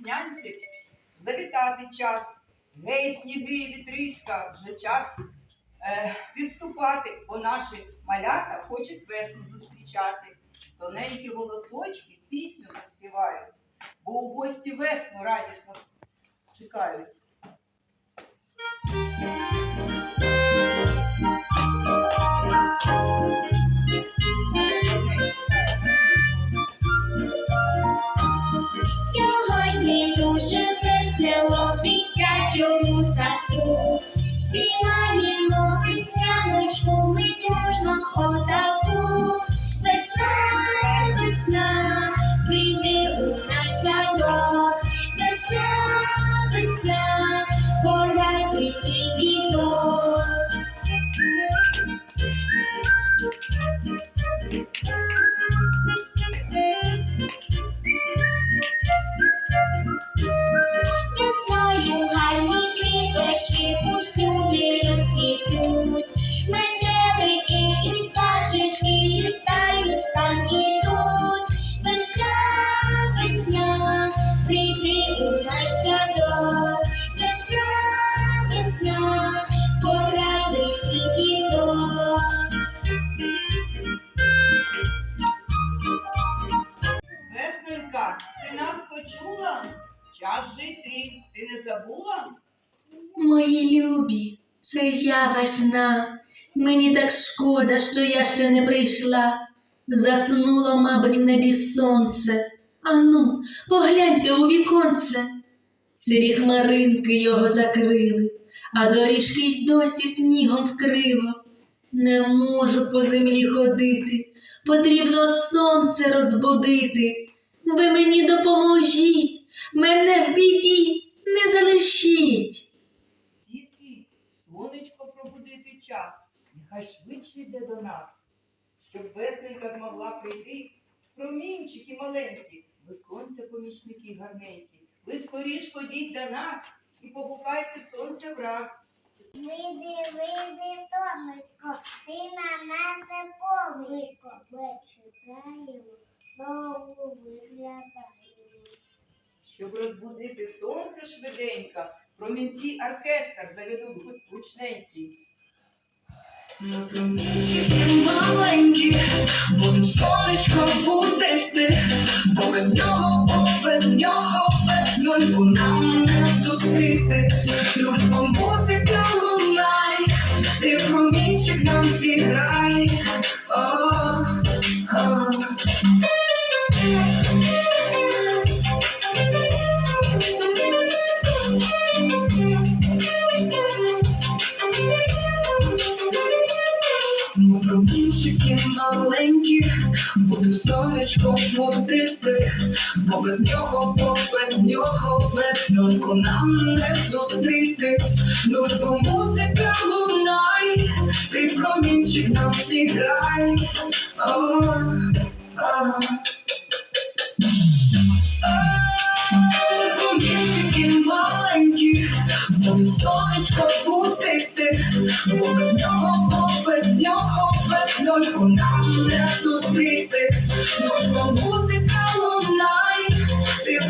веснянці завітати час. Гей, сніги, вітриська, вже час е, відступати, бо наші малята хочуть весну зустрічати. Тоненькі голосочки пісню заспівають, бо у гості весну радісно чекають. Сьогодні дуже весело в дитячому садку. Час жити, ти не забула? Мої любі, це я весна. Мені так шкода, що я ще не прийшла. Заснуло, мабуть, в небі сонце. Ану, погляньте у віконце. Сирі хмаринки його закрили, а доріжки й досі снігом вкрило. Не можу по землі ходити, потрібно сонце розбудити. Ви мені допоможіть, мене в біді не залишіть. Дітки, сонечко пробудити час, нехай швидше йде до нас, щоб весненька змогла прийти, промінчики маленькі, ви сонця помічники гарненькі. Ви скоріш ходіть до нас і погукайте сонце враз. Вийди, вийди, сонечко, ти на наше поблизько. Ми чекаємо, знову виглядаємо. Щоб розбудити сонце швиденько, промінці оркестр заведуть гу- гучненький. На промінці маленькі, будем сонечко будити, бо без нього, бо без нього весноньку нам не зустріти. Бо без нього, бо без нього весноньку нам не зустріти. Дружба музика лунай, ти промінчик нам зіграй. О, о.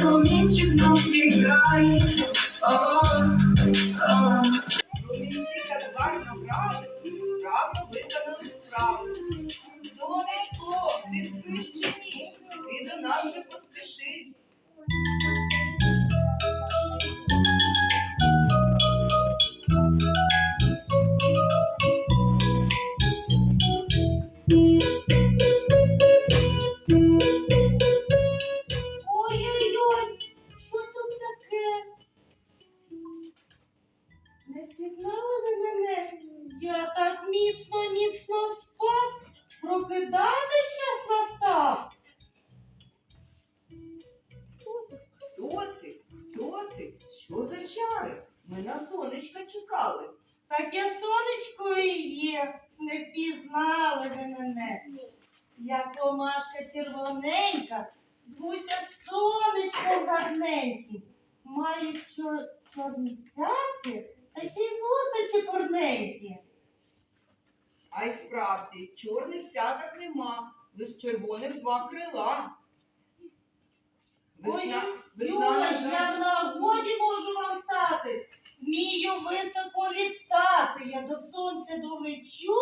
Ти промінчик нам зіграй. Я комашка червоненька, звуся сонечко гарненьким. Маю чор... чорні цятки та ще й вуса чепурненькі. А й справді, чорних цяток нема, лиш червоних два крила. Весна, Ой, весна, я в нагоді можу вам стати. Вмію високо літати. Я до сонця долечу,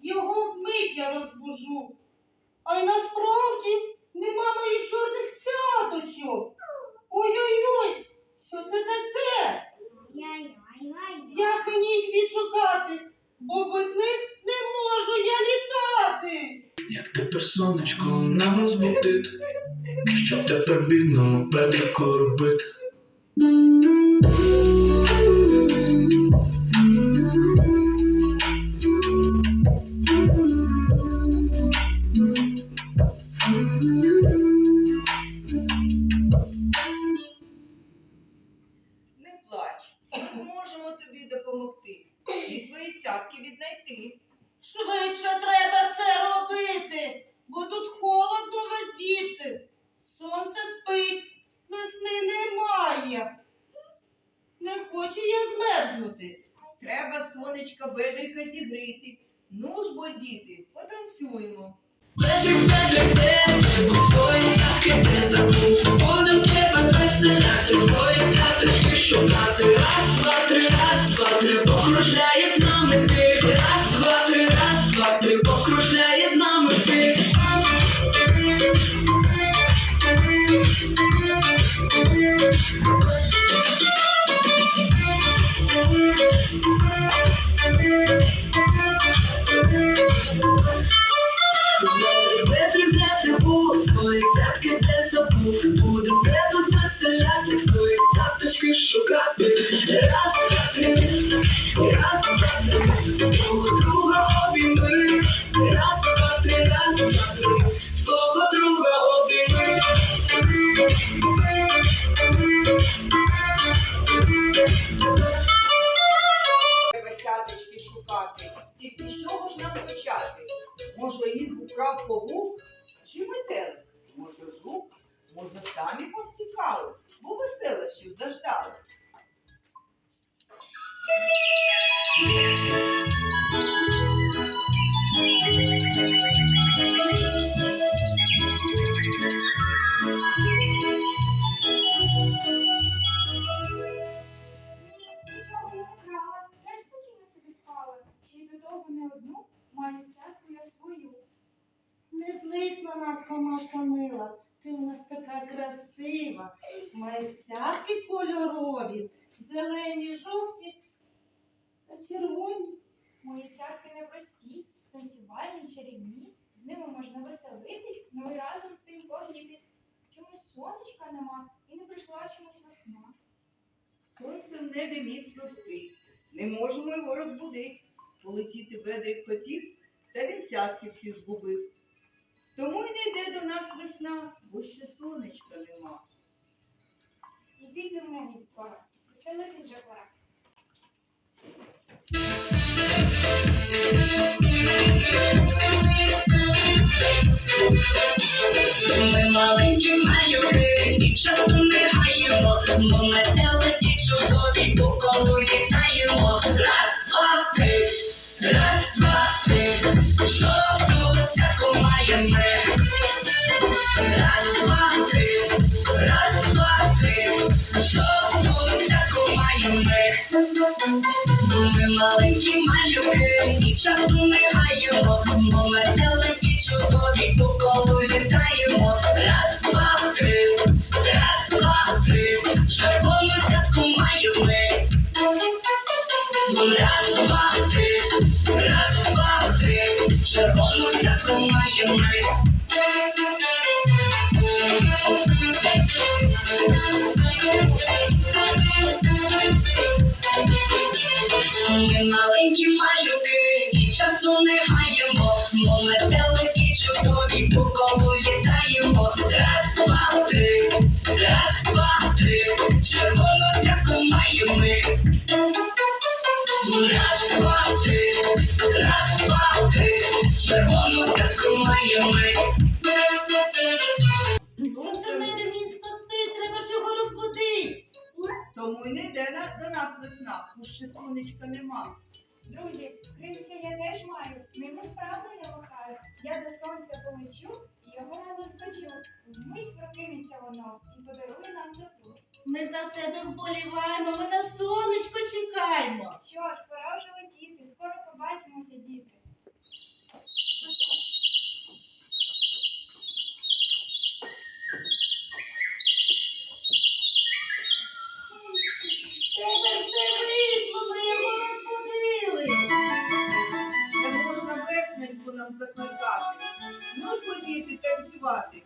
його вмить я розбужу. А й насправді нема моїх чорних цяточок. Ой-ой-ой, що це таке? Як мені їх відшукати? Бо без них не можу я літати. Як тепер сонечко нам розбудить, щоб тепер бідному Петрику робити. Треба сонечка бедрика зігріти. Ну ж бо, діти, потанцюємо. Бедрик, Петрик, свої цятки не забув. Будем тебе звеселяти, твої цяточки шукати. Раз, два, три, раз, два, три, покружляє з нами ти. Раз, веселощів заждали. Нічого не крала. Я ж спокійно собі спала. Ще й до того не одну, маю цятку я свою. Не злись на нас, комашка мила. Ти у нас така красива. Маєш цятки кольорові, зелені, жовті та червоні. Мої цятки не прості, танцювальні, чарівні. З ними можна веселитись, ну і разом з тим погрітись. Чомусь сонечка нема і не прийшла чомусь весна. Сонце в небі міцно спить. Не можемо його розбудити. Полетіти бедрик хотів, та він цятки всі згубив. Тому й не йде до нас весна, бо ще сонечка нема. Іди мені мене, дітвора, веселитись вже пора. Ми маленькі малюки, і часу не гаємо, бо метелики чудові по колу бо метелики чудові по колу літаємо. Раз, два, три, раз, два, червону цятку маємо. Раз, два, три, раз, два, три, червону цятку маємо. Ми Сонце в небі треба ж його розбудить. Тому й не йде на- до нас весна, бо ще сонечка нема. Друзі, крильця я теж маю, ними вправно я махаю. Я до сонця полечу і його не доскочу. Вмить прокинеться воно і подарує нам тепло. Ми за тебе вболіваємо, ми на сонечко чекаємо. Що ж, пора вже летіти, скоро побачимося, діти. Ми його розбудили. Не можна весненьку нам закликати. Ну діти танцювати.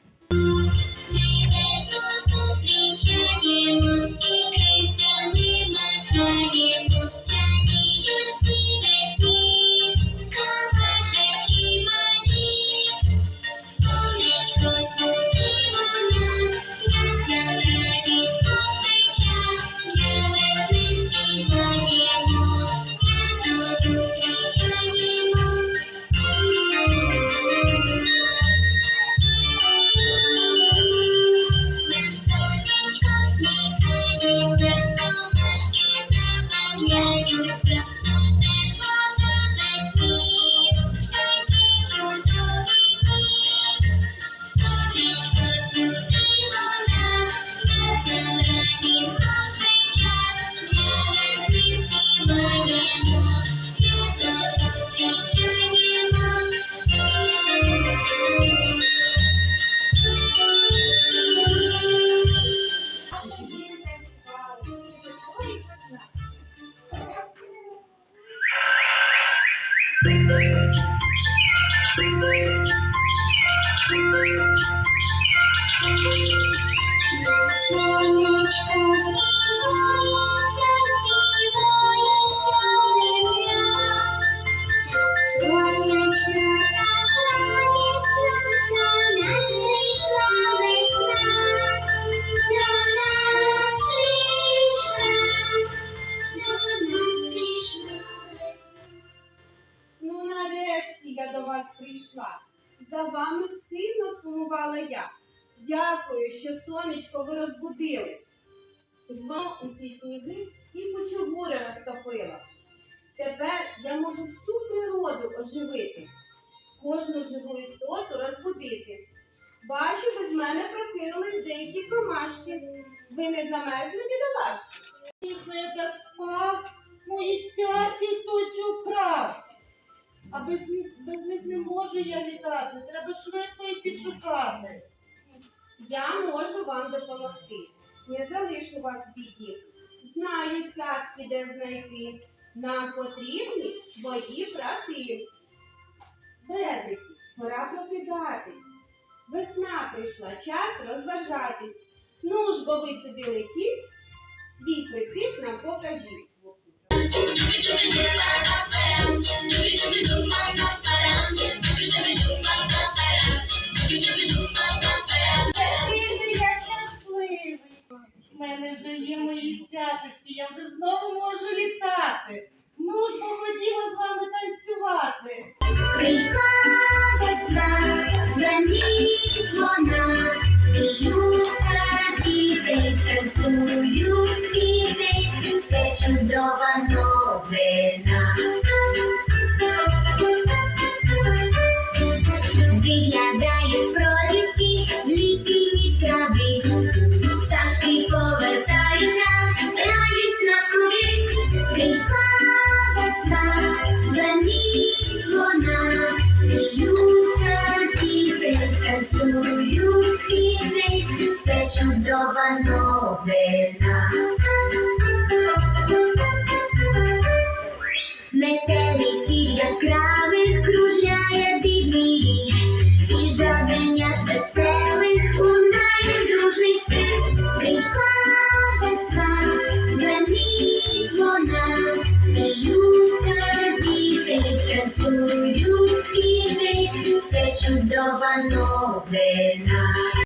До вас прийшла. За вами сильно сумувала я. Дякую, що сонечко ви розбудили. Вам усі сніги і кучугури розтопила. Тепер я можу всю природу оживити, кожну живу істоту розбудити. Бачу, без мене прокинулись деякі комашки. Ви не замерзли, бідолашки? Дійсно, я так спав, мої цятки хтось украв. Без них, без них не можу я літати. Треба швидко їх підшукати. Я можу вам допомогти. Не залишу вас в біді. Знаю цятки, де знайти. Нам потрібні твої брати. Бедрики, пора прокидатись. Весна прийшла, час розважатись. Ну ж, бо ви сюди летіть, свій прикид нам покажіть. Чудова новина. Виглядають проліски в лісі між трави, пташки повертаються, радість навкруги. Прийшла весна, звенить вона, сміються діти, танцюють квіти, це чудова новина. cuando venas.